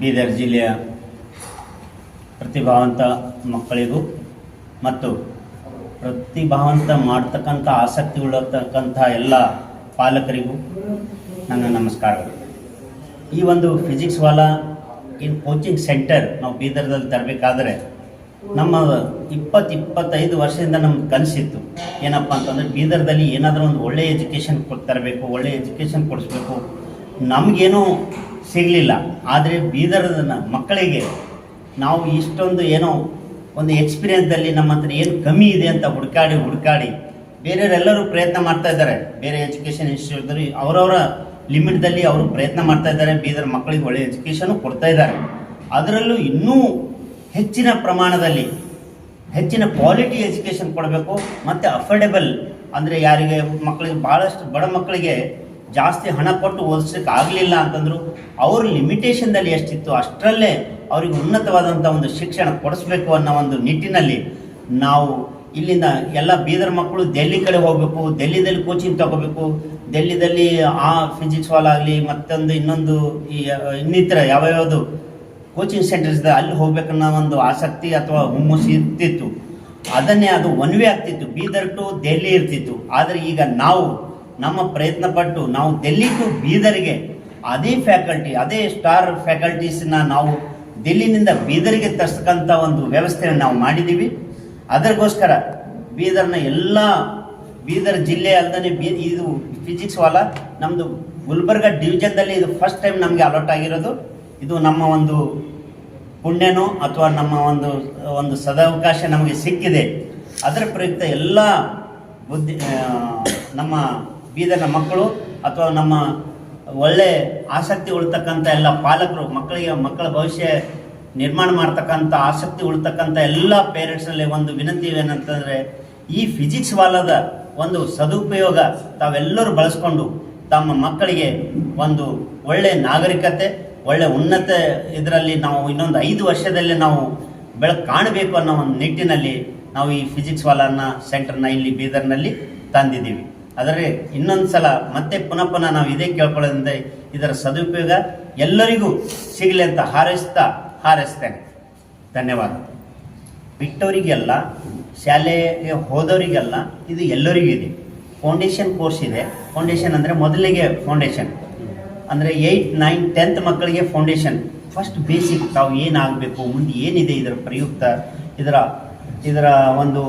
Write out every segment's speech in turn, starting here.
ಬೀದರ್ ಜಿಲ್ಲೆಯ ಪ್ರತಿಭಾವಂತ ಮಕ್ಕಳಿಗೂ ಮತ್ತು ಪ್ರತಿಭಾವಂತ ಮಾಡ್ತಕ್ಕಂಥ ಆಸಕ್ತಿ ಉಳ್ಳತಕ್ಕಂಥ ಎಲ್ಲ ಪಾಲಕರಿಗೂ ನನ್ನ ನಮಸ್ಕಾರಗಳು. ಈ ಒಂದು physics Vala in coaching centre ನಾವು ಬೀದರ್ದಲ್ಲಿ ತರಬೇಕಾದ್ರೆ ನಮ್ಮ ಇಪ್ಪತ್ತು ಇಪ್ಪತ್ತೈದು ವರ್ಷದಿಂದ ನಮ್ಗೆ ಕನಸಿತ್ತು. ಏನಪ್ಪ ಅಂತಂದರೆ ಬೀದರ್ದಲ್ಲಿ ಏನಾದರೂ ಒಂದು ಒಳ್ಳೆಯ ಎಜುಕೇಷನ್ ಕೊಡ್ತರಬೇಕು ತರಬೇಕು ಒಳ್ಳೆ ಎಜುಕೇಷನ್ ಕೊಡಿಸ್ಬೇಕು ನಮಗೇನೂ ಸಿಗಲಿಲ್ಲ. ಆದರೆ ಬೀದರದ ಮಕ್ಕಳಿಗೆ ನಾವು ಇಷ್ಟೊಂದು ಏನೋ ಒಂದು ಎಕ್ಸ್ಪೀರಿಯನ್ಸಲ್ಲಿ ನಮ್ಮ ಹತ್ರ ಏನು ಕಮ್ಮಿ ಇದೆ ಅಂತ ಹುಡುಕಾಡಿ ಹುಡುಕಾಡಿ ಬೇರೆಯವರೆಲ್ಲರೂ ಪ್ರಯತ್ನ ಮಾಡ್ತಾ ಇದ್ದಾರೆ. ಬೇರೆ ಎಜುಕೇಷನ್ ಇನ್ಸ್ಟಿಟ್ಯೂಟ್ದಲ್ಲಿ ಅವರವರ ಲಿಮಿಟ್ದಲ್ಲಿ ಅವರು ಪ್ರಯತ್ನ ಮಾಡ್ತಾ ಇದ್ದಾರೆ. ಬೀದರ್ ಮಕ್ಕಳಿಗೆ ಒಳ್ಳೆ ಎಜುಕೇಷನು ಕೊಡ್ತಾ ಇದ್ದಾರೆ. ಅದರಲ್ಲೂ ಇನ್ನೂ ಹೆಚ್ಚಿನ ಪ್ರಮಾಣದಲ್ಲಿ ಹೆಚ್ಚಿನ ಕ್ವಾಲಿಟಿ ಎಜುಕೇಷನ್ ಕೊಡಬೇಕು. ಮತ್ತು ಅಫೋರ್ಡೆಬಲ್ ಅಂದರೆ ಯಾರಿಗೆ ಮಕ್ಕಳಿಗೆ ಭಾಳಷ್ಟು ಬಡ ಮಕ್ಕಳಿಗೆ ಜಾಸ್ತಿ ಹಣ ಕೊಟ್ಟು ಓದಿಸೋಕ್ಕೆ ಆಗಲಿಲ್ಲ ಅಂತಂದ್ರು, ಅವ್ರ ಲಿಮಿಟೇಷನ್ದಲ್ಲಿ ಎಷ್ಟಿತ್ತು ಅಷ್ಟರಲ್ಲೇ ಅವರಿಗೆ ಉನ್ನತವಾದಂಥ ಒಂದು ಶಿಕ್ಷಣ ಕೊಡಿಸ್ಬೇಕು ಅನ್ನೋ ಒಂದು ನಿಟ್ಟಿನಲ್ಲಿ ನಾವು ಇಲ್ಲಿಂದ ಎಲ್ಲ ಬೀದರ್ ಮಕ್ಕಳು ಡೆಲ್ಲಿ ಕಡೆ ಹೋಗಬೇಕು ಡೆಲ್ಲಿದಲ್ಲಿ ಕೋಚಿಂಗ್ ತಗೋಬೇಕು ಡೆಲ್ಲಿದಲ್ಲಿ ಆ ಫಿಸಿಕ್ಸ್ ಹಾಲ್ ಆಗಲಿ, ಮತ್ತೊಂದು ಇನ್ನೊಂದು ಈ ಇನ್ನಿತರ ಯಾವ ಯಾವ್ಯಾವುದು ಕೋಚಿಂಗ್ ಸೆಂಟರ್ಸ್ ಇದೆ, ಅಲ್ಲಿ ಹೋಗ್ಬೇಕನ್ನೋ ಒಂದು ಆಸಕ್ತಿ ಅಥವಾ ಹುಮ್ಮಸ್ಸು ಇರ್ತಿತ್ತು. ಅದನ್ನೇ ಅದು ಒನ್ ವೇ ಆಗ್ತಿತ್ತು. ಬೀದರ್ ಟು ಡೆಲ್ಲಿ ಇರ್ತಿತ್ತು. ಆದರೆ ಈಗ ನಾವು ನಮ್ಮ ಪ್ರಯತ್ನ ಪಟ್ಟು ನಾವು ಡೆಲ್ಲಿ ಟು ಬೀದರ್ಗೆ ಅದೇ ಫ್ಯಾಕಲ್ಟಿ ಅದೇ ಸ್ಟಾರ್ ಫ್ಯಾಕಲ್ಟೀಸ್ನ ನಾವು ದಿಲ್ಲಿನಿಂದ ಬೀದರ್ಗೆ ತರ್ತಕ್ಕಂಥ ಒಂದು ವ್ಯವಸ್ಥೆಯನ್ನು ನಾವು ಮಾಡಿದ್ದೀವಿ. ಅದಕ್ಕೋಸ್ಕರ ಬೀದರ್ನ ಎಲ್ಲ, ಬೀದರ್ ಜಿಲ್ಲೆ ಅಲ್ಲದೆ ಬೀ, ಇದು ಫಿಸಿಕ್ಸ್ ವಾಲ ನಮ್ಮದು ಗುಲ್ಬರ್ಗ ಡಿವಿಜನ್ದಲ್ಲಿ ಇದು ಫಸ್ಟ್ ಟೈಮ್ ನಮಗೆ ಅಲಾಟ್ ಆಗಿರೋದು. ಇದು ನಮ್ಮ ಒಂದು ಪುಣ್ಯನೋ ಅಥವಾ ನಮ್ಮ ಒಂದು ಒಂದು ಸದಾವಕಾಶ ನಮಗೆ ಸಿಕ್ಕಿದೆ. ಅದರ ಪ್ರಯುಕ್ತ ಎಲ್ಲ ಬುದ್ಧಿ ನಮ್ಮ ಬೀದರ್ನ ಮಕ್ಕಳು ಅಥವಾ ನಮ್ಮ ಒಳ್ಳೆ ಆಸಕ್ತಿ ಉಳ್ತಕ್ಕಂಥ ಎಲ್ಲ ಪಾಲಕರು, ಮಕ್ಕಳಿಗೆ ಮಕ್ಕಳ ಭವಿಷ್ಯ ನಿರ್ಮಾಣ ಮಾಡ್ತಕ್ಕಂಥ ಆಸಕ್ತಿ ಉಳ್ತಕ್ಕಂಥ ಎಲ್ಲ ಪೇರೆಂಟ್ಸ್ನಲ್ಲಿ ಒಂದು ವಿನಂತಿ ಏನಂತಂದರೆ, ಈ ಫಿಸಿಕ್ಸ್ ವಾಲದ ಒಂದು ಸದುಪಯೋಗ ತಾವೆಲ್ಲರೂ ಬಳಸ್ಕೊಂಡು ತಮ್ಮ ಮಕ್ಕಳಿಗೆ ಒಂದು ಒಳ್ಳೆ ನಾಗರಿಕತೆ, ಒಳ್ಳೆ ಉನ್ನತ ಇದರಲ್ಲಿ ನಾವು ಇನ್ನೊಂದು ಐದು ವರ್ಷದಲ್ಲಿ ನಾವು ಬೆಳಕು ಕಾಣಬೇಕು ಅನ್ನೋ ಒಂದು ನಿಟ್ಟಿನಲ್ಲಿ ನಾವು ಈ ಫಿಸಿಕ್ಸ್ ವಾಲನ್ನ ಸೆಂಟರ್ನ ಇಲ್ಲಿ ಬೀದರ್ನಲ್ಲಿ ತಂದಿದ್ದೀವಿ. ಆದರೆ ಇನ್ನೊಂದು ಸಲ ಮತ್ತೆ ಪುನಃ ಪುನಃ ನಾವು ಇದೇ ಕೇಳ್ಕೊಳ್ಳೋದ್ರಿಂದ ಇದರ ಸದುಪಯೋಗ ಎಲ್ಲರಿಗೂ ಸಿಗಲಿ ಅಂತ ಹಾರೈಸ್ತಾ ಹಾರೈಸ್ತೇನೆ. ಧನ್ಯವಾದ. ಬಿಟ್ಟವರಿಗೆಲ್ಲ, ಶಾಲೆಗೆ ಹೋದವರಿಗೆಲ್ಲ ಇದು ಎಲ್ಲರಿಗೂ ಇದೆ. ಫೌಂಡೇಶನ್ ಕೋರ್ಸ್ ಇದೆ. ಫೌಂಡೇಶನ್ ಅಂದರೆ ಮೊದಲಿಗೆ ಫೌಂಡೇಶನ್. ಅಂದರೆ ಏಯ್ಟ್ ನೈನ್ ಟೆಂತ್ ಮಕ್ಕಳಿಗೆ ಫೌಂಡೇಶನ್. ಫಸ್ಟ್ ಬೇಸಿಕ್, ತಾವು ಏನಾಗಬೇಕು, ಮುಂದೆ ಏನಿದೆ ಇದರ ಪ್ರಯುಕ್ತ, ಇದರ ಇದರ ಒಂದು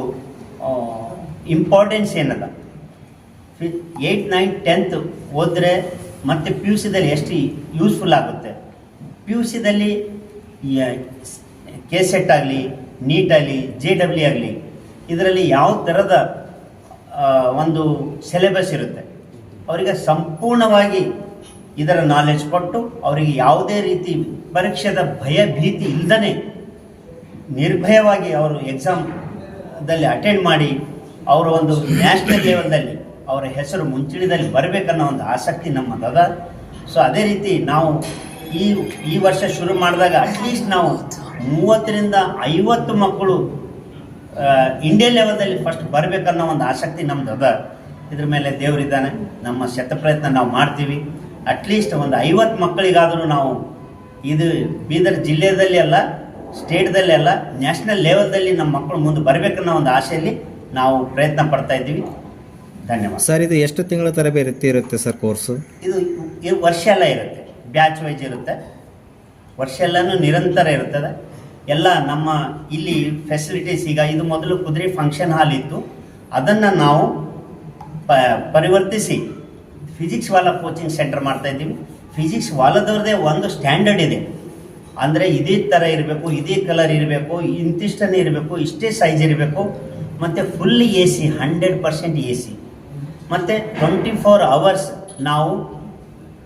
ಇಂಪಾರ್ಟೆನ್ಸ್ ಏನದ? ಏಯ್ಟ್ ನೈನ್, ಟೆಂತ್ ಓದ್ರೆ ಮತ್ತು ಪಿ ಯು ಸಿದಲ್ಲಿ ಎಷ್ಟು ಯೂಸ್ಫುಲ್ ಆಗುತ್ತೆ? ಪಿ ಯು ಸಿದಲ್ಲಿ ಕೆ ಸೆಟ್ ಆಗಲಿ ನೀಟ್ ಆಗಲಿ ಜೆ ಡಬ್ಲ್ಯೂ ಆಗಲಿ, ಇದರಲ್ಲಿ ಯಾವ ಥರದ ಒಂದು ಸಿಲೆಬಸ್ ಇರುತ್ತೆ? ಅವರಿಗೆ ಸಂಪೂರ್ಣವಾಗಿ ಇದರ ನಾಲೆಜ್ ಕೊಟ್ಟು ಅವರಿಗೆ ಯಾವುದೇ ರೀತಿ ಪರೀಕ್ಷೆದ ಭಯ, ಭೀತಿ ಇಲ್ಲದೇ ನಿರ್ಭಯವಾಗಿ ಅವರು ಎಕ್ಸಾಮ್ದಲ್ಲಿ ಅಟೆಂಡ್ ಮಾಡಿ ಅವರ ಒಂದು ನ್ಯಾಷನಲ್ ಲೆವೆಲ್ದಲ್ಲಿ ಅವರ ಹೆಸರು ಮುಂಚೂಣಿದಲ್ಲಿ ಬರಬೇಕನ್ನೋ ಒಂದು ಆಸಕ್ತಿ ನಮ್ಮದದ. ಸೊ ಅದೇ ರೀತಿ ನಾವು ಈ ಈ ವರ್ಷ ಶುರು ಮಾಡಿದಾಗ ಅಟ್ಲೀಸ್ಟ್ ನಾವು ಮೂವತ್ತರಿಂದ ಐವತ್ತು ಮಕ್ಕಳು ಇಂಡಿಯನ್ ಲೆವೆಲ್ದಲ್ಲಿ ಫಸ್ಟ್ ಬರಬೇಕನ್ನೋ ಒಂದು ಆಸಕ್ತಿ ನಮ್ದು ಅದ ಇದ್ರ ಮೇಲೆ ದೇವರಿದ್ದಾನೆ ನಮ್ಮ ಶತ ಪ್ರಯತ್ನ ನಾವು ಮಾಡ್ತೀವಿ. ಅಟ್ಲೀಸ್ಟ್ ಒಂದು ಐವತ್ತು ಮಕ್ಕಳಿಗಾದರೂ ನಾವು ಇದು ಬೀದರ್ ಜಿಲ್ಲೆಯಲ್ಲಿ ಅಲ್ಲ ಸ್ಟೇಟ್ದಲ್ಲಿ ಅಲ್ಲ ನ್ಯಾಷನಲ್ ಲೆವೆಲ್ದಲ್ಲಿ ನಮ್ಮ ಮಕ್ಕಳು ಮುಂದೆ ಬರಬೇಕನ್ನೋ ಒಂದು ಆಸೆಯಲ್ಲಿ ನಾವು ಪ್ರಯತ್ನ ಪಡ್ತಾ ಇದ್ದೀವಿ. ಧನ್ಯವಾದ. ಸರ್ ಇದು ಎಷ್ಟು ತಿಂಗಳ ತರಬೇತಿ ಇರುತ್ತೆ ಸರ್ ಕೋರ್ಸು? ಇದು ವರ್ಷ ಎಲ್ಲ ಇರುತ್ತೆ. ಬ್ಯಾಚ್ ವೈಸ್ ಇರುತ್ತೆ. ವರ್ಷ ಎಲ್ಲನೂ ನಿರಂತರ ಇರುತ್ತದೆ. ಎಲ್ಲ ನಮ್ಮ ಇಲ್ಲಿ ಫೆಸಿಲಿಟೀಸ್ ಈಗ ಇದು ಮೊದಲು ಕುದುರೆ ಫಂಕ್ಷನ್ ಹಾಲ್ ಇತ್ತು. ಅದನ್ನು ನಾವು ಪ ಪರಿವರ್ತಿಸಿ ಫಿಸಿಕ್ಸ್ ವಾಲ ಕೋಚಿಂಗ್ ಸೆಂಟರ್ ಮಾಡ್ತಾ ಇದ್ದೀವಿ. ಫಿಸಿಕ್ಸ್ ವಾಲದವ್ರದ್ದೇ ಒಂದು ಸ್ಟ್ಯಾಂಡರ್ಡ್ ಇದೆ. ಅಂದರೆ ಇದೇ ಥರ ಇರಬೇಕು ಇದೇ ಕಲರ್ ಇರಬೇಕು ಇಂತಿಷ್ಟನೇ ಇರಬೇಕು ಇಷ್ಟೇ ಸೈಜ್ ಇರಬೇಕು. ಮತ್ತು full A C hundred percent A C ಮತ್ತು ಟ್ವೆಂಟಿ ಫೋರ್ ಅವರ್ಸ್ ನಾವು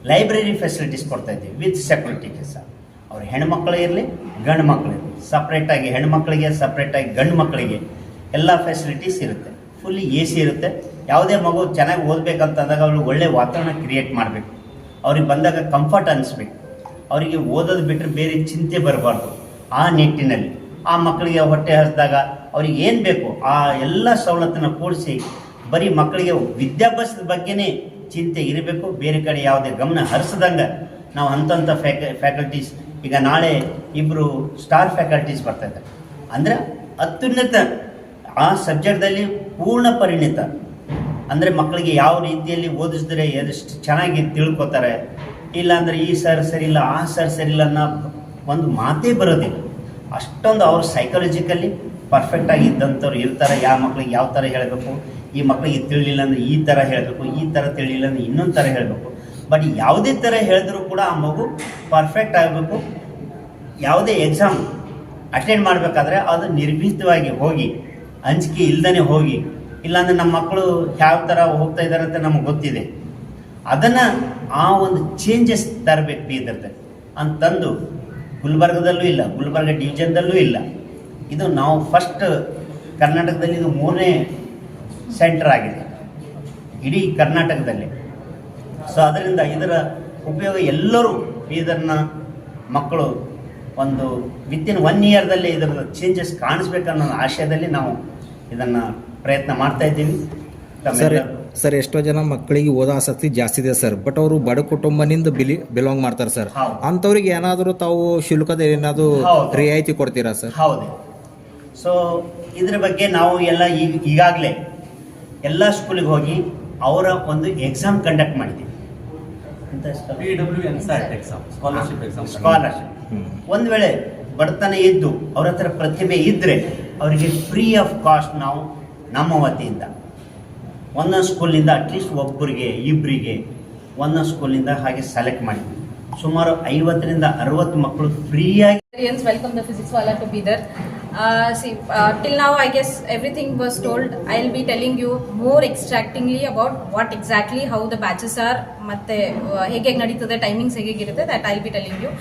ಲೈಬ್ರರಿ ಫೆಸಿಲಿಟೀಸ್ ಕೊಡ್ತಾ ಇದ್ದೀವಿ ವಿತ್ ಸೆಕ್ಯೂರಿಟಿ ಸರ್ ಅವ್ರು ಹೆಣ್ಮಕ್ಳು ಇರಲಿ, ಗಂಡು ಮಕ್ಕಳು ಇರಲಿ. ಸಪ್ರೇಟಾಗಿ ಹೆಣ್ಮಕ್ಳಿಗೆ ಸಪ್ರೇಟಾಗಿ ಗಂಡು ಮಕ್ಕಳಿಗೆ ಎಲ್ಲ ಫೆಸಿಲಿಟೀಸ್ ಇರುತ್ತೆ. ಫುಲ್ಲಿ ಎ ಸಿ ಇರುತ್ತೆ. ಯಾವುದೇ ಮಗು ಚೆನ್ನಾಗಿ ಓದಬೇಕಂತಂದಾಗ ಅವರು ಒಳ್ಳೆ ವಾತಾವರಣ ಕ್ರಿಯೇಟ್ ಮಾಡಬೇಕು. ಅವ್ರಿಗೆ ಬಂದಾಗ ಕಂಫರ್ಟ್ ಅನಿಸ್ಬೇಕು. ಅವರಿಗೆ ಓದೋದು ಬಿಟ್ಟರೆ ಬೇರೆ ಚಿಂತೆ ಬರಬಾರ್ದು. ಆ ನಿಟ್ಟಿನಲ್ಲಿ. ಆ ಮಕ್ಕಳಿಗೆ ಹೊಟ್ಟೆ ಹರಿಸಿದಾಗ ಅವ್ರಿಗೆ ಏನು ಬೇಕು ಆ ಎಲ್ಲ ಸವಲತ್ತನ್ನು ಕೂಡಿಸಿ ಬರೀ ಮಕ್ಕಳಿಗೆ ವಿದ್ಯಾಭ್ಯಾಸದ ಬಗ್ಗೆನೇ ಚಿಂತೆ ಇರಬೇಕು. ಬೇರೆ ಕಡೆ ಯಾವುದೇ ಗಮನ ಹರಿಸದಂಗೆ ನಾವು ಅಂತಂತ ಫ್ಯಾಕ ಫ್ಯಾಕಲ್ಟೀಸ್ ಈಗ ನಾಳೆ ಇಬ್ಬರು ಸ್ಟಾರ್ ಫ್ಯಾಕಲ್ಟೀಸ್ ಬರ್ತಾ ಇದ್ದಾರೆ. ಅಂದರೆ ಅತ್ಯುನ್ನತ ಆ ಸಬ್ಜೆಕ್ಟ್ದಲ್ಲಿ ಪೂರ್ಣ ಪರಿಣಿತ. ಅಂದರೆ ಮಕ್ಕಳಿಗೆ ಯಾವ ರೀತಿಯಲ್ಲಿ ಓದಿಸಿದ್ರೆ ಎಷ್ಟು ಚೆನ್ನಾಗಿ ತಿಳ್ಕೊತಾರೆ, ಇಲ್ಲಾಂದರೆ ಈ ಸರ್ ಸರಿಯಿಲ್ಲ, ಆ ಸರ್ ಸರಿಯಿಲ್ಲ ಅನ್ನೋ ಒಂದು ಮಾತೇ ಬರೋದಿಲ್ಲ. ಅಷ್ಟೊಂದು ಅವ್ರ ಸೈಕಾಲಜಿಕಲಿ ಪರ್ಫೆಕ್ಟಾಗಿ ಇದ್ದಂಥವ್ರು ಇರ್ತಾರೆ. ಯಾವ ಮಕ್ಳಿಗೆ ಯಾವ ಥರ ಹೇಳಬೇಕು ಈ ಮಕ್ಕಳಿಗೆ ತಿಳಿಲಿಲ್ಲ ಅಂದ್ರೆ ಈ ಥರ ಹೇಳಬೇಕು, ಈ ಥರ ತಿಳಿಲಿಲ್ಲ ಅಂದ್ರೆ ಇನ್ನೊಂದು ಥರ ಹೇಳಬೇಕು. ಬಟ್ ಯಾವುದೇ ಥರ ಹೇಳಿದ್ರು ಕೂಡ ಆ ಮಗು ಪರ್ಫೆಕ್ಟ್ ಆಗಬೇಕು. ಯಾವುದೇ ಎಕ್ಸಾಮ್ ಅಟೆಂಡ್ ಮಾಡಬೇಕಾದ್ರೆ ಅದು ನಿರ್ಭೀತವಾಗಿ ಹೋಗಿ ಅಂಜಿಕೆ ಇಲ್ದೇ ಹೋಗಿ, ಇಲ್ಲಾಂದ್ರೆ ನಮ್ಮ ಮಕ್ಕಳು ಯಾವ ಥರ ಹೋಗ್ತಾ ಇದ್ದಾರೆ ಅಂತ ನಮಗೆ ಗೊತ್ತಿದೆ. ಅದನ್ನು ಆ ಒಂದು ಚೇಂಜಸ್ ತರಬೇಕು ಬೀದರ್ದೆ ಅಂತಂದು ಗುಲ್ಬರ್ಗದಲ್ಲೂ ಇಲ್ಲ, ಗುಲ್ಬರ್ಗ ಡಿವಿಜನ್ದಲ್ಲೂ ಇಲ್ಲ. ಇದು ನಾವು ಫಸ್ಟ್ ಕರ್ನಾಟಕದಲ್ಲಿ ಇದು ಮೂರನೇ ಸೆಂಟರ್ ಆಗಿದೆ. ಇಡೀ ಕರ್ನಾಟಕದಲ್ಲಿ. ಸೊ ಅದರಿಂದ ಇದರ ಉಪಯೋಗ ಎಲ್ಲರೂ ಇದನ್ನ ಮಕ್ಕಳು ಒಂದು ವಿತಿನ್ ಒನ್ ಇಯರ್ದಲ್ಲಿ ಇದರ ಚೇಂಜಸ್ ಕಾಣಿಸ್ಬೇಕನ್ನೋ ಆಶಯದಲ್ಲಿ ನಾವು ಇದನ್ನು ಪ್ರಯತ್ನ ಮಾಡ್ತಾ ಇದ್ದೀವಿ. ಸರ್ ಸರ್ ಎಷ್ಟೋ ಜನ ಮಕ್ಕಳಿಗೆ ಓದೋ ಆಸಕ್ತಿ ಜಾಸ್ತಿ ಇದೆ ಸರ್ ಬಟ್ ಅವರು ಬಡ ಕುಟುಂಬನಿಂದ ಬಿಲಿ ಬಿಲಾಂಗ್ ಮಾಡ್ತಾರೆ ಸರ್. ಅಂಥವ್ರಿಗೆ ಏನಾದರೂ ತಾವು ಶುಲ್ಕದ ಏನಾದರೂ ರಿಯಾಯಿತಿ ಕೊಡ್ತೀರಾ ಸರ್? ಹೌದು. ಸೊ ಇದ್ರ ಬಗ್ಗೆ ನಾವು ಎಲ್ಲ ಈಗ ಈಗಾಗಲೇ ಎಲ್ಲ ಸ್ಕೂಲಿಗೆ ಹೋಗಿ ಅವರ ಒಂದು ಎಕ್ಸಾಮ್ ಕಂಡಕ್ಟ್ ಮಾಡಿದ್ದೀವಿ ಸ್ಕಾಲರ್ಶಿಪ್ ಎಕ್ಸಾಮ್ ಸ್ಕಾಲರ್ಶಿಪ್ ಒಂದು ವೇಳೆ ಬಡತನ ಇದ್ದು ಅವ್ರ ಹತ್ರ ಪ್ರತಿಭೆ ಇದ್ದರೆ ಅವರಿಗೆ ಫ್ರೀ ಆಫ್ ಕಾಸ್ಟ್ ನಾವು ನಮ್ಮ ವತಿಯಿಂದ ಒಂದೊಂದು ಸ್ಕೂಲಿಂದ ಅಟ್ಲೀಸ್ಟ್ ಒಬ್ಬರಿಗೆ ಇಬ್ಬರಿಗೆ ಒಂದೊಂದು ಸ್ಕೂಲಿಂದ ಹಾಗೆ ಸೆಲೆಕ್ಟ್ ಮಾಡಿದ್ವಿ. ಸುಮಾರು ಐವತ್ತರಿಂದ ಅರವತ್ತು ಮಕ್ಕಳು ಫ್ರೀಯಾಗಿ welcome the Physics Wallah to Bidar. Uh, see, uh, till now, I guess everything was told. I'll be telling you more extractingly about what exactly how the batches are, ಮತ್ತೆ ಹೇಗೆ ಹೇಗೆ ನಡೀತದೆ ಟೈಮಿಂಗ್ಸ್ ಹೇಗೆ ಇರುತ್ತೆ that I'll be telling you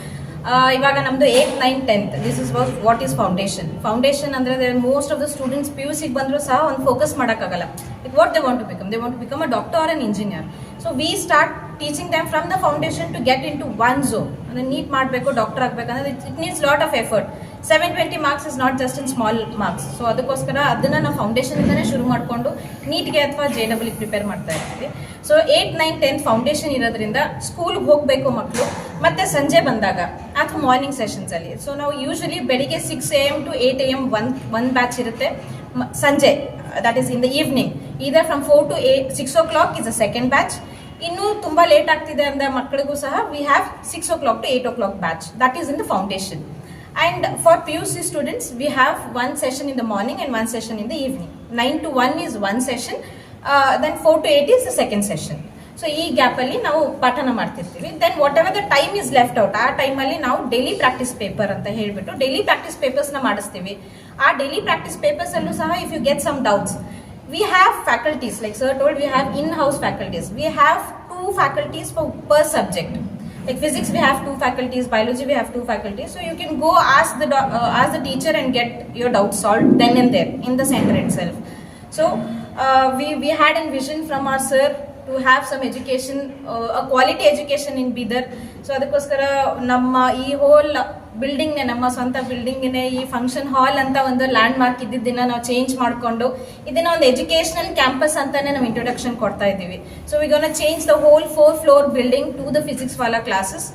ಇವಾಗ ನಮ್ದು eight nine tenth this is what is foundation foundation ಅಂದ್ರೆ most of the students P U ಸಿಗೆ ಬಂದರೂ ಸಹ ಒಂದು ಫೋಕಸ್ ಮಾಡೋಕ್ಕಾಗಲ್ಲ. Like what they want to become they want to become a doctor or an engineer so we start teaching them from the foundation to get into one zone ಅಂದರೆ NEET ಮಾಡಬೇಕು doctor ಆಗಬೇಕಂದ್ರೆ it needs lot of effort seven twenty marks is not just in small marks so ಅದಕ್ಕೋಸ್ಕರ ಅದನ್ನು ನಾವು ಫೌಂಡೇಶನಿಂದಲೇ ಶುರು ಮಾಡಿಕೊಂಡು ನೀಟ್ಗೆ ಅಥವಾ J W prepare ಮಾಡ್ತಾ ಇರ್ತೀವಿ. So eight nine tenth foundation ಇರೋದ್ರಿಂದ ಸ್ಕೂಲ್ಗೆ ಹೋಗಬೇಕು ಮಕ್ಕಳು ಮತ್ತು ಸಂಜೆ ಬಂದಾಗ ಅಥವಾ ಮಾರ್ನಿಂಗ್ ಸೆಷನ್ಸಲ್ಲಿ ಸೊ ನಾವು ಯೂಶ್ವಲಿ ಬೆಳಿಗ್ಗೆ six A M to eight A M one one batch ಇರುತ್ತೆ. ಸಂಜೆ that is in the evening either from four to eight six o'clock is a second batch ಇನ್ನೂ ತುಂಬಾ ಲೇಟ್ ಆಗ್ತಿದೆ ಅಂದ ಮಕ್ಕಳಿಗೂ ಸಹ we have six o'clock to eight o'clock batch that is in the foundation and for P U C students we have one session in the morning and one session in the evening nine to one is one session then four to eight is the second session so ಈ ಗ್ಯಾಪಲ್ಲಿ ನಾವು ಪಾಠನ ಮಾಡ್ತಿರ್ತೀವಿ. Then whatever the time is left out ಆ ಟೈಮಲ್ಲಿ ನಾವು daily practice paper ಅಂತ ಹೇಳಿಬಿಟ್ಟು ಡೈಲಿ ಪ್ರಾಕ್ಟೀಸ್ ಪೇಪರ್ಸ್ನ ಮಾಡಿಸ್ತೀವಿ. ಆ ಡೈಲಿ ಪ್ರಾಕ್ಟೀಸ್ ಪೇಪರ್ಸ್ ಅಲ್ಲೂ ಸಹ if you get some doubts we have faculties like sir told we have in-house faculties we have two faculties for per subject like physics we have two faculties biology we have two faculties so you can go ask the doc- uh, ask the teacher and get your doubts solved then and there in the center itself so uh, we we had a vision from our sir to have some education uh, a quality education in bidar so ಅದಕ್ಕೋಸ್ಕರ ನಮ್ಮ ಈ hole ಬಿಲ್ಡಿಂಗ್ನೆ, ನಮ್ಮ ಸ್ವಂತ ಬಿಲ್ಡಿಂಗ್ನೇ, ಈ function hall ಅಂತ ಒಂದು land mark ಇದ್ದಿದ್ದನ್ನ ನಾವು ಚೇಂಜ್ ಮಾಡಿಕೊಂಡು ಇದನ್ನ ಒಂದು ಎಜುಕೇಶನಲ್ ಕ್ಯಾಂಪಸ್ ಅಂತಾನೆ ನಾವು ಇಂಟ್ರೊಡಕ್ಷನ್ ಕೊಡ್ತಾ ಇದ್ದೀವಿ. So we change the whole four floor building to the Physics Wallah classes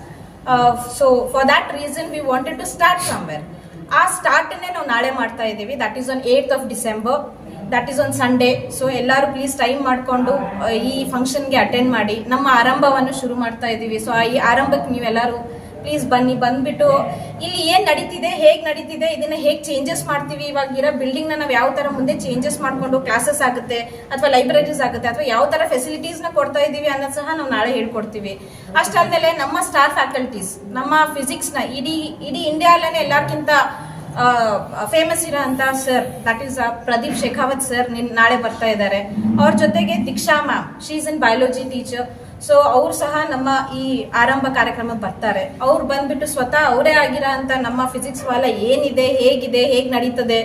so for that reason we wanted to start somewhere ಆ ಸ್ಟಾರ್ಟನ್ನೇ ನಾವು ನಾಳೆ ಮಾಡ್ತಾ ಇದ್ದೀವಿ. That is on eight of December that is on Sunday so ಎಲ್ಲರೂ please time ಮಾಡಿಕೊಂಡು ಈ ಫಂಕ್ಷನ್ಗೆ ಅಟೆಂಡ್ ಮಾಡಿ. ನಮ್ಮ ಆರಂಭವನ್ನು ಶುರು ಮಾಡ್ತಾ ಇದ್ದೀವಿ. ಸೊ ಈ ಆರಂಭಕ್ಕೆ ನೀವೆಲ್ಲರೂ ಪ್ಲೀಸ್ ಬನ್ನಿ, ಬಂದ್ಬಿಟ್ಟು ಇಲ್ಲಿ ಏನ್ ನಡೀತಿದೆ, ಹೇಗ್ ನಡೀತಿದೆ, ಇದನ್ನ ಹೇಗ್ ಚೇಂಜಸ್ ಮಾಡ್ತೀವಿ? ಇವಾಗ ಇರೋ ಬಿಲ್ಡಿಂಗ್ನ ನಾವು ಯಾವ ತರ ಮುಂದೆ ಚೇಂಜಸ್ ಮಾಡ್ಕೊಂಡು ಕ್ಲಾಸಸ್ ಆಗುತ್ತೆ, ಅಥವಾ ಲೈಬ್ರರೀಸ್ ಆಗುತ್ತೆ, ಅಥವಾ ಯಾವ ತರ ಫೆಸಿಲಿಟೀಸ್ನ ಕೊಡ್ತಾ ಇದೀವಿ ಅನ್ನೋದು ಸಹ ನಾವು ನಾಳೆ ಹೇಳ್ಕೊಡ್ತೀವಿ. ಅಷ್ಟಲ್ದಲೆ ನಮ್ಮ ಸ್ಟಾರ್ ಫ್ಯಾಕಲ್ಟೀಸ್ ನಮ್ಮ ಫಿಸಿಕ್ಸ್ನ, ಇಡೀ ಇಡೀ ಇಂಡಿಯಾಲೇ ಎಲ್ಲಕ್ಕಿಂತ ಫೇಮಸ್ ಇರೋ sir that is Pradeep Shekhawat sir ನಿನ್ ನಾಳೆ ಬರ್ತಾ ಇದ್ದಾರೆ. ಅವ್ರ ಜೊತೆಗೆ Diksha ma'am she's in biology teacher so ಅವ್ರು ಸಹ ನಮ್ಮ ಈ ಆರಂಭ ಕಾರ್ಯಕ್ರಮ ಬರ್ತಾರೆ. ಅವ್ರು ಬಂದ್ಬಿಟ್ಟು ಸ್ವತಃ ಅವರೇ ಆಗಿರೋ ಅಂತ ನಮ್ಮ ಫಿಸಿಕ್ಸ್ ವಾಲ ಏನಿದೆ, ಹೇಗಿದೆ, ಹೇಗೆ ನಡೀತದೆ,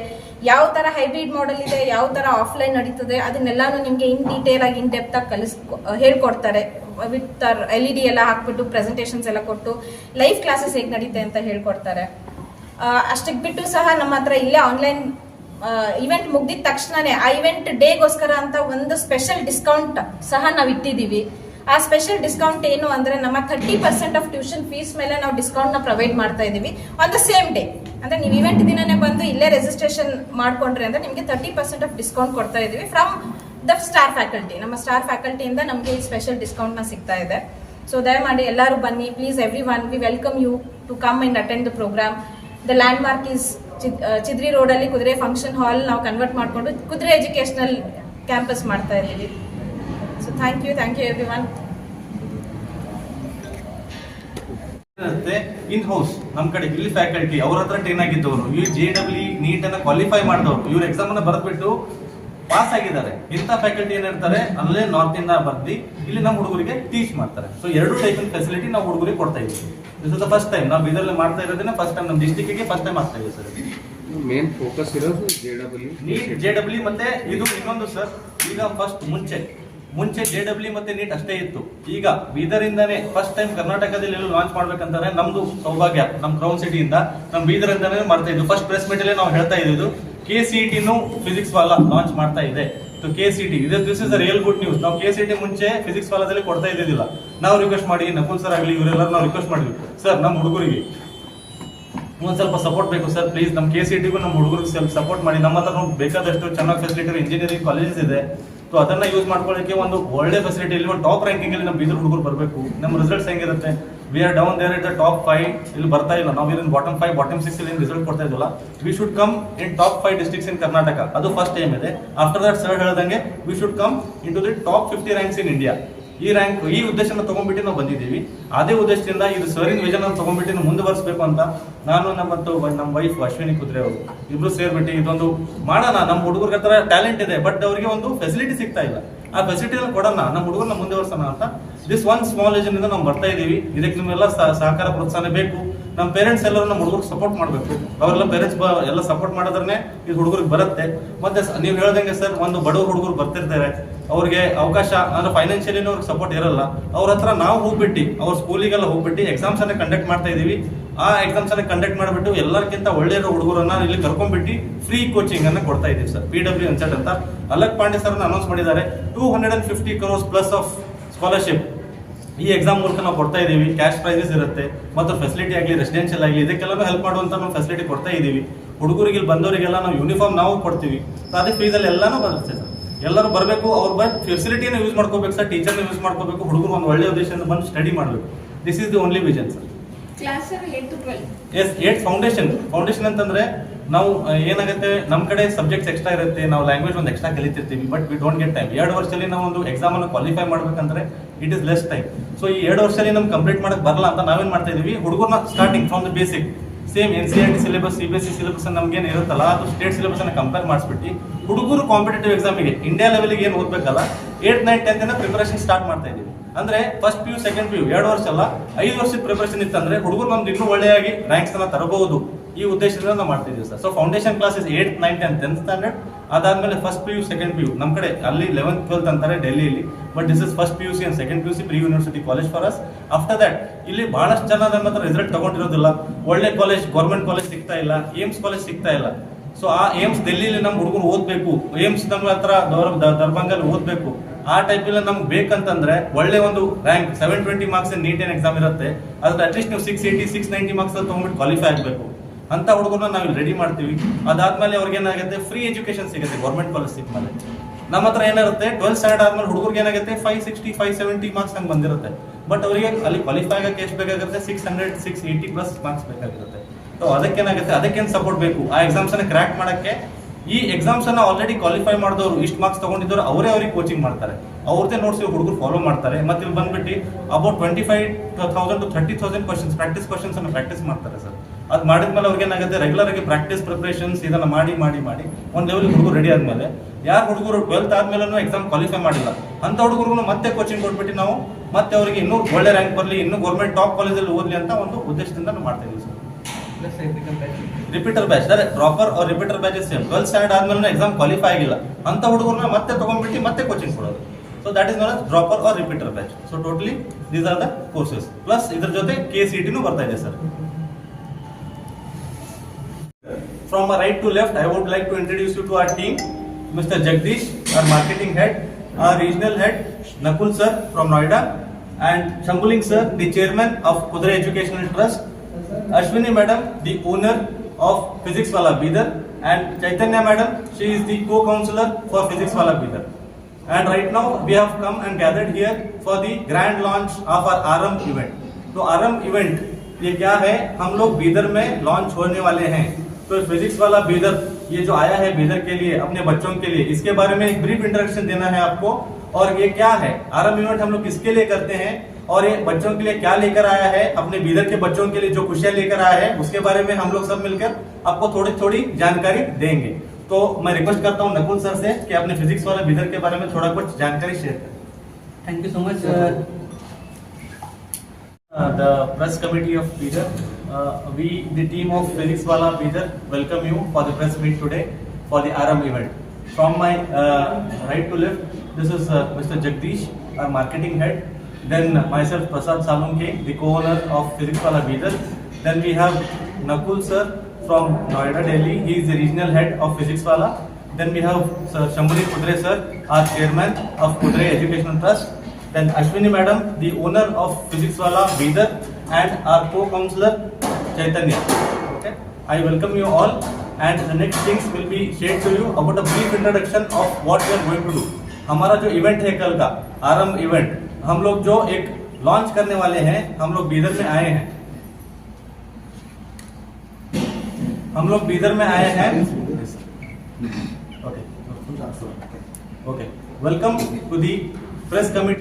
ಯಾವ ತರ ಹೈಬ್ರಿಡ್ ಮಾಡೆಲ್ ಇದೆ, ಯಾವ ತರ ಆಫ್ಲೈನ್ ನಡೀತದೆ, ಅದನ್ನೆಲ್ಲಾನು ನಿಮಗೆ ಇನ್ ಡೀಟೇಲ್ ಆಗಿ ಇನ್ ಡೆಪ್ತ್ ಆಗಿ ಕಲಿಸ್, ಹೇಳ್ಕೊಡ್ತಾರೆ. ವಿತ್ ಎಲ್ ಇ ಡಿ ಎಲ್ಲ ಹಾಕ್ಬಿಟ್ಟು ಪ್ರೆಸೆಂಟೇಷನ್ಸ್ ಎಲ್ಲ ಕೊಟ್ಟು ಲೈವ್ ಕ್ಲಾಸಸ್ ಹೇಗೆ ನಡೀತೆ ಅಂತ ಹೇಳ್ಕೊಡ್ತಾರೆ. ಅಷ್ಟಕ್ಕೆ ಬಿಟ್ಟು ಸಹ ನಮ್ಮ ಹತ್ರ ಇಲ್ಲೇ ಆನ್ಲೈನ್ ಇವೆಂಟ್ ಮುಗ್ದಿದ ತಕ್ಷಣನೇ ಆ ಇವೆಂಟ್ ಡೇಗೋಸ್ಕರ ಅಂತ ಒಂದು ಸ್ಪೆಷಲ್ ಡಿಸ್ಕೌಂಟ್ ಸಹ ನಾವು ಇಟ್ಟಿದ್ದೀವಿ. ಆ ಸ್ಪೆಷಲ್ ಡಿಸ್ಕೌಂಟ್ ಏನು ಅಂದ್ರೆ ನಮ್ಮ thirty percent of tuition fees ಮೇಲೆ ನಾವು ಡಿಸ್ಕೌಂಟ್ನ ಪ್ರೊವೈಡ್ ಮಾಡ್ತಾ ಇದೀವಿ ಆನ್ ದ ಸೇಮ್ ಡೇ ಅಂದ್ರೆ ನೀವು ಇವೆಂಟ್ ದಿನನೇ ಬಂದು ಇಲ್ಲೇ ರಿಜಿಸ್ಟ್ರೇಷನ್ ಮಾಡ್ಕೊಂಡ್ರೆ ಅಂದ್ರೆ ನಿಮಗೆ ತರ್ಟಿ ಪರ್ಸೆಂಟ್ ಆಫ್ ಡಿಸ್ಕೌಂಟ್ ಕೊಡ್ತಾ ಇದೀವಿ ಫ್ರಮ್ ದ ಸ್ಟಾರ್ ಫ್ಯಾಕಲ್ಟಿ ನಮ್ಮ ಸ್ಟಾರ್ ಫ್ಯಾಕಲ್ಟಿಯಿಂದ ನಮಗೆ ಈ ಸ್ಪೆಷಲ್ ಡಿಸ್ಕೌಂಟ್ನ ಸಿಗ್ತಾ ಇದೆ. ಸೊ ದಯಮಾಡಿ ಎಲ್ಲರೂ ಬನ್ನಿ. Please everyone we welcome you to come and attend the program the landmark is Chidri ರೋಡಲ್ಲಿ ಕುದುರೆ ಫಂಕ್ಷನ್ ಹಾಲ್ ನಾವು ಕನ್ವರ್ಟ್ ಮಾಡಿಕೊಂಡು ಕುದುರೆ ಎಜುಕೇಶನಲ್ ಕ್ಯಾಂಪಸ್ ಮಾಡ್ತಾ ಇದ್ದೀವಿ. So thank you thank you everyone in house ನಮ್ ಕಡೆ ಇಲ್ಲಿ ಫ್ಯಾಕಲ್ಟಿ ಅವ್ರ ಹತ್ರ ಟ್ರೈನ್ ಆಗಿದ್ದವರು ಇವ್ರು ಜೆ ಡಬ್ಲ್ಯೂ ನೀಟ್ ಅನ್ನ ಕ್ವಾಲಿಫೈ ಮಾಡಿದವರು. ಇವ್ರ ಎಕ್ಸಾಮ್ ಅನ್ನ ಬರೆದ್ಬಿಟ್ಟು ಪಾಸ್ ಆಗಿದ್ದಾರೆ. ಇಂಥ ಫ್ಯಾಕಲ್ಟಿ ಏನಿರ್ತಾರೆ ಅಲ್ಲೇ ನಾರ್ತ್ ಇಂದ ಬರ್ದಿ ಇಲ್ಲಿ ನಮ್ಮ ಹುಡುಗರಿಗೆ ಟೀಚ್ ಮಾಡ್ತಾರೆ. ಸೊ ಎರಡು ಟೈಪಿನ ಫೆಸಿಲಿಟಿ ನಾವು ಹುಡುಗರಿಗೆ ಕೊಡ್ತಾ ಇದ್ದೀವಿ. This is the first time ನಾವು ಇದರಲ್ಲಿ ಮಾಡ್ತಾ ಇರೋದನ್ನ ಫಸ್ಟ್ ಟೈಮ್ ನಮ್ಮ ಡಿಸ್ಟಿಕ್ಗೆ ಫಸ್ಟ್ ಟೈಮ್ ಆಗ್ತಾ ಇದೆ ಸರ್ ಮೇನ್ ಫೋಕಸ್ ಇರೋದು J W NEET J W ಮತ್ತೆ ಇದು ಇನ್ನೊಂದು ಸರ್ ಈಗ ಫಸ್ಟ್ ಮುಂಚೆ. ಮುಂಚೆ ಜೆ ಡಬ್ಲ್ಯೂ ಮತ್ತೆ ನೀಟ್ ಅಷ್ಟೇ ಇತ್ತು. ಈಗ ಬೀದರಿಂದನೇ ಫಸ್ಟ್ ಟೈಮ್ ಕರ್ನಾಟಕದಲ್ಲಿ ಎಲ್ಲ ಲಾಂಚ್ ಮಾಡ್ಬೇಕಂತಾರೆ, ನಮ್ದು ಸೌಭಾಗ್ಯ, ನಮ್ ಕ್ರೌನ್ ಸಿಟಿಯಿಂದ ನಮ್ ಬೀದರಿಂದಾನೇ ಮಾಡ್ತಾ ಇದ್ದು ಫಸ್ಟ್ ಪ್ರೆಸ್ ಮೀಟ್ ಅಲ್ಲೇ ನಾವು ಹೇಳ್ತಾ ಇದ್ದು ಕೆ ಸಿ ಟಿನು ಫಿಸಿಕ್ಸ್ ವಾಲ ಲಾಂಚ್ ಮಾಡ್ತಾ ಇದೆ. K C T this is real good news ನಾವು ಕೆ ಸಿ ಟಿ ಮುಂಚೆ ಫಿಸಿಕ್ಸ್ ವಾಲದಲ್ಲಿ ಕೊಡ್ತಾ ಇದ್ದಿದ್ದಿಲ್ಲ. ನಾವು ರಿಕ್ವೆಸ್ಟ್ ಮಾಡಿ ನಕುಲ್ ಸರ್ ಆಗಲಿ ಇವರೆಲ್ಲ ನಾವು ರಿಕ್ವೆಸ್ಟ್ ಮಾಡಿದ್ವಿ. ಸರ್ ನಮ್ಮ ಹುಡುಗರಿಗೆ ಒಂದು ಸ್ವಲ್ಪ ಸಪೋರ್ಟ್ ಬೇಕು ಸರ್ ಪ್ಲೀಸ್ ನಮ್ಮ ಕೆ ಸಿ ಟಿಗೂ ನಮ್ಮ ಹುಡುಗರಿಗೆ ಸ್ವಲ್ಪ ಸಪೋರ್ಟ್ ಮಾಡಿ. ನಮ್ಮ ಹತ್ರ ಬೇಕಾದಷ್ಟು ಚೆನ್ನಾಗಿ ಫೆಸಿಲಿಟಿ ಇಂಜಿನಿಯರಿಂಗ್ ಕಾಲೇಜಸ್ ಇದೆ. ಸೊ ಅದನ್ನ ಯೂಸ್ ಮಾಡ್ಕೊಳ್ಳೋಕೆ ಒಂದು ಒಳ್ಳೆ ಫೆಸಿಲಿಟಿ ಇಲ್ಲಿ ಒಂದು ಟಾಪ್ ರ್ಯಾಂಕಿಂಗ್ ಅಲ್ಲಿ ನಮ್ಮ ಬೀದರ್ ಹುಡುಗರು ಬರಬೇಕು. ನಮ್ಮ ರಿಸಲ್ಟ್ಸ್ ಹೆಂಗಿರುತ್ತೆ? We are down there it the top five ಇಲ್ಲಿ ಬರ್ತಾ ಇಲ್ಲ. ನಾವು ಇಲ್ಲಿ ಬಾಟಮ್ ಫೈವ್ ಬಾಟಮ್ ಸಿಕ್ಸ್ ಇಲ್ಲಿ ರಿಸಲ್ಟ್ ಕೊಡ್ತಾ ಇದ್ವಲ್ಲ we should come in top five districts in Karnataka ಅದು ಫಸ್ಟ್ ಟೈಮ್ ಇದೆ. ಆಫ್ಟರ್ ದಟ್ ಸರ್ ಹೇಳ್ದಂಗೆ we should come into the top fifty ranks in India ಈ ರ್ಯಾಂಕ್ ಈ ಉದ್ದೇಶನ ತಗೊಂಡ್ಬಿಟ್ಟು ನಾವು ಬಂದಿದ್ದೀವಿ. ಅದೇ ಉದ್ದೇಶದಿಂದ ಇದು ಸರಿನ ವಿಜನ್ ತಗೊಂಡ್ಬಿಟ್ಟು ಮುಂದುವರಿಸಬೇಕು ಅಂತ ನಾನು, ನಮ್ಮ ನಮ್ಮ ವೈಫ್ ಅಶ್ವಿನಿ ಕುದ್ರೆ ಅವರು ಇಬ್ರು ಸೇರ್ಬಿಟ್ಟು ಇದೊಂದು ಮಾಡೋಣ. ನಮ್ಮ ಹುಡುಗರ ಹತ್ರ ಟ್ಯಾಲೆಂಟ್ ಇದೆ ಬಟ್ ಅವರಿಗೆ ಒಂದು ಫೆಸಿಲಿಟಿ ಸಿಗ್ತಾ ಇಲ್ಲ. ಆ ಫೆಸಿಲಿಟಿ ಕೊಡೋಣ, ನಮ್ಮ ಹುಡುಗರನ್ನ ಮುಂದುವರ್ಸೋಣ ಅಂತ ದಿಸ್ ಒನ್ ಸ್ಮಾಲ್ ಇಂದ ನಾವು ಬರ್ತಾ ಇದೀವಿ ಇದಕ್ಕೆ ನಿಮ್ಮೆಲ್ಲ ಸಹ- ಸಹಕಾರ ಪ್ರೋತ್ಸಾಹ ಬೇಕು. ನಮ್ಮ ಪೇರೆಂಟ್ಸ್ ಎಲ್ಲರೂ ನಮ್ಮ ಹುಡುಗರಿಗೆ ಸಪೋರ್ಟ್ ಮಾಡಬೇಕು. ಅವರೆಲ್ಲ ಪೇರೆಂಟ್ಸ್ ಎಲ್ಲ ಸಪೋರ್ಟ್ ಮಾಡಿದ್ರೆ ಇದು ಹುಡುಗರಿಗೆ ಬರುತ್ತೆ. ಮತ್ತೆ ನೀವು ಹೇಳ್ದಂಗೆ ಸರ್ ಒಂದು ಬಡವ್ರ ಹುಡುಗರು ಬರ್ತಿರ್ತಾರೆ. ಅವ್ರಿಗೆ ಅವಕಾಶ, ಅಂದ್ರೆ ಫೈನಾನ್ಷಿಯಲಿ ಅವ್ರಿಗೆ ಸಪೋರ್ಟ್ ಇರಲ್ಲ. ಅವ್ರ ಹತ್ರ ನಾವು ಹೋಗ್ಬಿಟ್ಟು, ಅವ್ರ ಸ್ಕೂಲಿಗೆಲ್ಲ ಹೋಗ್ಬಿಟ್ಟು ಎಕ್ಸಾಮ್ಸ್ ಅನ್ನ ಕಂಡಕ್ಟ್ ಮಾಡ್ತಾ ಇದೀವಿ. ಆ ಎಕ್ಸಾಮ್ಸ್ ಅನ್ನ ಕಂಡಕ್ಟ್ ಮಾಡಿಬಿಟ್ಟು ಎಲ್ಲರಿಗಿಂತ ಒಳ್ಳೆಯ ಹುಡುಗರನ್ನ ಇಲ್ಲಿ ಕರ್ಕೊಂಡ್ಬಿಟ್ಟು ಫ್ರೀ ಕೋಚಿಂಗ್ ಅನ್ನ ಕೊಡ್ತಾ ಇದೀವಿ ಸರ್. ಪಿ ಡಬ್ಲ್ಯೂ ಅನ್ಸೆಟ್ ಅಂತ. ಅಲಕ್ ಪಾಂಡೆ ಸರ್ ಅನೌನ್ಸ್ ಮಾಡಿದ್ದಾರೆ. Two hundred and fifty crores plus of scholarship ಈ ಎಕ್ಸಾಮ್ ಮೂಲಕ ನಾವು ಕೊಡ್ತಾ ಇದೀವಿ. ಕ್ಯಾಶ್ ಪ್ರೈಸಸ್ ಇರುತ್ತೆ. ಮತ್ತು ಫೆಸಿಲಿಟಿ ಆಗಲಿ ರೆಸಿಡೆನ್ಷಿಯಲ್ ಆಗಲಿ ಇದಕ್ಕೆಲ್ಲ ಹೆಲ್ಪ್ ಮಾಡುವಂತ ನಾವು ಫೆಸಿಲಿಟಿ ಕೊಡ್ತಾ ಇದೀವಿ. ಹುಡುಗರಿಗೆ ಬಂದವರಿಗೆಲ್ಲ ನಾವು ಯೂನಿಫಾರ್ಮ್ ನಾವು ಕೊಡ್ತೀವಿ. ಅದೇ ಫೀಸಲ್ಲಿ ಎಲ್ಲಾನು ಬರುತ್ತೆ ಸರ್. ಎಲ್ಲರೂ ಬರಬೇಕು ಅವ್ರ ಬಂದು ಫೆಸಿಲಿಟಿನ ಯೂಸ್ ಮಾಡ್ಕೋಬೇಕು ಸರ್ ಟೀಚರ್ನ ಯೂಸ್ ಮಾಡ್ಕೋಬೇಕು ಹುಡುಗರು ಒಂದು ಒಳ್ಳೆ ಉದ್ದೇಶದಿಂದ ಬಂದು ಸ್ಟಡಿ ಮಾಡಬೇಕು. This is the only vision sir as eight foundation foundation ಅಂತಂದ್ರೆ ನಾವು ಏನಾಗುತ್ತೆ ನಮ್ಮ ಕಡೆ ಸಬ್ಜೆಕ್ಟ್ಸ್ ಎಕ್ಸ್ಟ್ರಾ ಇರುತ್ತೆ ನಾವು ಲ್ಯಾಂಗ್ವೇಜ್ ಒಂದು extra ಕಲಿತಿರ್ತೀವಿ but we don't get time ಎರಡು ವರ್ಷದಲ್ಲಿ ನಾವು ಒಂದು ಎಕ್ಸಾಮ್ ಅನ್ನು ಕ್ವಾಲಿಫೈ ಮಾಡ್ಬೇಕಂದ್ರೆ it is less time so ಈ ಎರಡು ವರ್ಷದಲ್ಲಿ ನಮ್ಗೆ ಕಂಪ್ಲೀಟ್ ಮಾಡಕ್ ಬರಲ್ಲ ಅಂತ ನಾವೇನ್ ಮಾಡ್ತಾ ಇದೀವಿ? ಹುಡುಗರ್ನ starting from the basic same N C R T syllabus C B S C syllabus ನಮ್ಗೇನು ಇರುತ್ತಲ್ಲ, ಅದು ಸ್ಟೇಟ್ ಸಿಲೆಬಸ್ ಅನ್ನ ಕಂಪೇರ್ ಮಾಡಿಸ್ಬಿಟ್ಟು ಹುಡುಗರು ಕಾಂಪಿಟೇಟಿವ್ ಎಕ್ಸಾಮಿಗೆ ಇಂಡಿಯಾ ಲೆವೆಲ್ಗೆ ಏನು ಓದಬೇಕಲ್ಲ ಏಟ್ ನೈನ್ ಟೆಂತ್ ಇಂದ ಪ್ರಿಪರೇಷನ್ ಸ್ಟಾರ್ಟ್ ಮಾಡ್ತಾ ಇದ್ದೀವಿ. ಅಂದ್ರೆ first P U second P U ಎರಡು ವರ್ಷ ಅಲ್ಲ, ಐದು ವರ್ಷದ ಪ್ರಿಪರೇಷನ್ ಇತ್ತಂದ್ರೆ ಹುಡುಗರು ನಮ್ದು ಇನ್ನೂ ಒಳ್ಳೆಯಾಗಿ ರ್ಯಾಂಕ್ಸ್ ಅನ್ನ ತರಬಹುದು. ಈ ಉದ್ದೇಶದಿಂದ ನಾವು ಮಾಡ್ತಿದ್ದೀವಿ sir. So foundation classes eight nine ten tenth standard ಅದಾದ್ಮೇಲೆ first P U second P U ನಮ್ಮ ಕಡೆ ಅಲ್ಲಿ ಲೆವೆಂತ್ ಟ್ವೆಲ್ತ್ ಅಂತಾರೆ ಡೆಲ್ಲಿಯಲ್ಲಿ. But this is first P U C and second P U C pre university college for us after that ಇಲ್ಲಿ ಬಹಳಷ್ಟು ಜನ ನಮ್ಮ ಹತ್ರ ರಿಸಲ್ಟ್ ತಗೊಂಡಿರೋದಿಲ್ಲ. ಒಳ್ಳೆ ಕಾಲೇಜ್ ಗೌರ್ಮೆಂಟ್ ಕಾಲೇಜ್ ಸಿಗ್ತಾ ಇಲ್ಲ ಏಮ್ಸ್ ಕಾಲೇಜ್ ಸಿಗ್ತಾ ಇಲ್ಲ. ಸೊ ಆ ಏಮ್ಸ್ ಡೆಲ್ಲಿಲಿ ನಮ್ಮ ಹುಡುಗರು ಓದಬೇಕು. ಏಮ್ಸ್ ನಮ್ಮ ಹತ್ರ ದರ್ಭಂಗಲ್ಲಿ ಓದಬೇಕು. ಆ ಟೈಪ್ ಎಲ್ಲ ನಮ್ಗೆ ಬೇಕಂತಂದ್ರೆ ಒಳ್ಳೆ ಒಂದು rank seven twenty marks NEET ಏನ್ ಎಕ್ಸಾಮ್ ಇರುತ್ತೆ. ಅದ್ರ ಅಟ್ಲೀಸ್ಟ್ ನೀವು six eighty six ninety marks ತಗೊಂಡ್ಬಿಟ್ಟು ಕ್ವಾಲಿಫೈ ಆಗಬೇಕು. ಅಂತ ಹುಡುಗರನ್ನ ನಾವು ಇಲ್ಲಿ ರೆಡಿ ಮಾಡ್ತೀವಿ. ಅದಾದ್ಮೇಲೆ ಅವ್ರಿಗೆ ಏನಾಗುತ್ತೆ ಫ್ರೀ ಎಜುಕೇಶನ್ ಸಿಗುತ್ತೆ ಗೌರ್ಮೆಂಟ್ ಕಾಲೇಜ್ ಸಿಕ್ಕಮೇಲೆ ನಮ್ಮ ಹತ್ರ ಏನಿರುತ್ತೆ? ಟ್ವೆಲ್ತ್ ಸ್ಟ್ಯಾಂಡರ್ಡ್ ಆದ್ಮೇಲೆ ಹುಡುಗರಿಗೆ ಏನಾಗುತ್ತೆ? Five sixty five seventy marks ಹಂಗೆ ಬಂದಿರುತ್ತೆ. ಬಟ್ ಅವರಿಗೆ ಅಲ್ಲಿ ಕ್ವಾಲಿಫೈ ಆಗಕ್ಕೆ ಎಷ್ಟು ಬೇಕಾಗುತ್ತೆ? Six hundred six eighty plus marks ಬೇಕಾಗಿರುತ್ತೆ. ಸೊ ಅದಕ್ಕೇನಾಗುತ್ತೆ? ಅದಕ್ಕೇನು ಸಪೋರ್ಟ್ ಬೇಕು? ಆ ಎಕ್ಸಾಮ್ಸ್ ಅನ್ನ ಕ್ರ್ಯಾಕ್ ಮಾಡೋಕ್ಕೆ ಈ ಎಕ್ಸಾಮ್ಸ್ ಅನ್ನ ಆಲ್ರೆಡಿ ಕ್ವಾಲಿಫೈ ಮಾಡಿದವರು ಇಷ್ಟು ಮಾರ್ಕ್ಸ್ ತಗೊಂಡಿದ್ದವರು ಅವರೇ ಅವ್ರಿಗೆ ಕೋಚಿಂಗ್ ಮಾಡ್ತಾರೆ. ಅವ್ರದ್ದೇ ನೋಟ್ಸ್ ಹುಡುಗರು ಫಾಲೋ ಮಾಡ್ತಾರೆ. ಮತ್ತೆ ಇಲ್ಲಿ ಬಂದ್ಬಿಟ್ಟು about twenty five thousand to thirty thousand questions practice questions ಅನ್ನು ಪ್ರಾಕ್ಟೀಸ್ ಮಾಡ್ತಾರೆ ಸರ್. ಅದು ಮಾಡಿದ್ಮೇಲೆ ಅವ್ರಿಗೆ ಏನಾಗುತ್ತೆ? ರೆಗ್ಯುಲರ್ ಆಗಿ ಪ್ರಾಕ್ಟೀಸ್ ಪ್ರಿಪರೇಷನ್ಸ್ ಇದನ್ನ ಮಾಡಿ ಮಾಡಿ ಮಾಡಿ ಒಂದು ಲೆವೆಲ್ ಹುಡುಗರು ರೆಡಿ ಆದ್ಮೇಲೆ ಯಾರು ಹುಡುಗರು ಟ್ವೆಲ್ತ್ ಆದ್ಮೇಲೆ ಎಕ್ಸಾಮ್ ಕ್ವಾಲಿಫೈ ಮಾಡಿಲ್ಲ. ಅಂತ ಹುಡುಗರು ಮತ್ತೆ ಕೋಚಿಂಗ್ ಕೊಟ್ಬಿಟ್ಟು ನಾವು ಮತ್ತೆ ಅವರಿಗೆ ಇನ್ನೂ ಒಳ್ಳೆ ರ್ಯಾಂಕ್ ಬರಲಿ ಇನ್ನೂ ಗೌರ್ಮೆಂಟ್ ಟಾಪ್ ಕಾಲೇಜಲ್ಲಿ ಓದಲಿ ಅಂತ ಒಂದು ಉದ್ದೇಶದಿಂದ ನಾವು ಮಾಡ್ತಾ ಇದೀವಿ ಸರ್. ರಿಪೀಟರ್ ಬ್ಯಾಚ್ ಅದೇ ಪ್ರಾಪರ್ ಅವ್ರ repeater batch same twelfth standard ಆದ್ಮೇಲೆ ಎಕ್ಸಾಮ್ ಕ್ವಾಲಿಫೈ ಆಗಿಲ್ಲ. ಅಂತ ಹುಡುಗರನ್ನ ಮತ್ತೆ ತಗೊಂಡ್ಬಿಟ್ಟು ಮತ್ತೆ ಕೋಚಿಂಗ್ ಕೊಡೋದು. So that is known dropper or repeater batch so totally these are the courses plus ಇದ್ರ ಜೊತೆ ಕೆ ಸಿ ಟಿನೂ ಬರ್ತಾ ಇದೆ sir. From right to left, I would like to introduce you to our team. Mr. Jagdish, our marketing head, our regional head, Nakul sir from Noida, and Shambuling sir, the chairman of Kudra Educational Trust, Ashwini madam, the owner of Physics Wala Bidar, and Chaitanya madam, she is the co-counselor for Physics Wala Bidar. And right now, we have come and gathered here for the grand launch of our aram event. so aram event ये क्या है हम लोग बीदर में launch होने वाले हैं तो फिजिक्स वाला बीदर ये जो आया है बीदर के लिए, अपने बच्चों के लिए, इसके बारे में एक ब्रीफ इंट्रोडक्शन देना है आपको। और ये क्या है? आरम इवेंट हम लोग किसके लिए करते हैं? और ये बच्चों के लिए क्या लेकर आया है? अपने बीदर के बच्चों के लिए जो खुशियाँ लेकर आया है, उसके बारे में हम लोग सब मिलकर आपको थोड़ी थोड़ी जानकारी देंगे। तो मैं रिक्वेस्ट करता हूँ नकुल सर से कि अपने फिजिक्स वाले बीदर के बारे में थोड़ा कुछ जानकारी शेयर करें। Thank you so much. Uh, the press committee of Bidar. Uh, we, the team of Physics Wala Bidar, welcome you for the press meet today for the Aram event. From my uh, right to left, this is uh, Mr. Jagdish, our marketing head. Then myself, Prasad Salunke, the co-owner of Physics Wala Bidar. Then we have Nakul sir from Noida, Delhi. He is the regional head of Physics Wala. Then we have Sir Shambhuri Kudre sir, our chairman of Kudre Educational Trust. Then Ashwini madam, the owner of Physics Wala Bidar and our co-counselor Chaitanya. Okay. I welcome you all and the next things will be shared to you about a brief introduction of what we are going to do. हमारा जो event है कल का आरम event हम लोग जो एक launch करने वाले हैं हम लोग बीदर में आए हैं हम लोग बीदर में आए हैं okay okay welcome to the press committee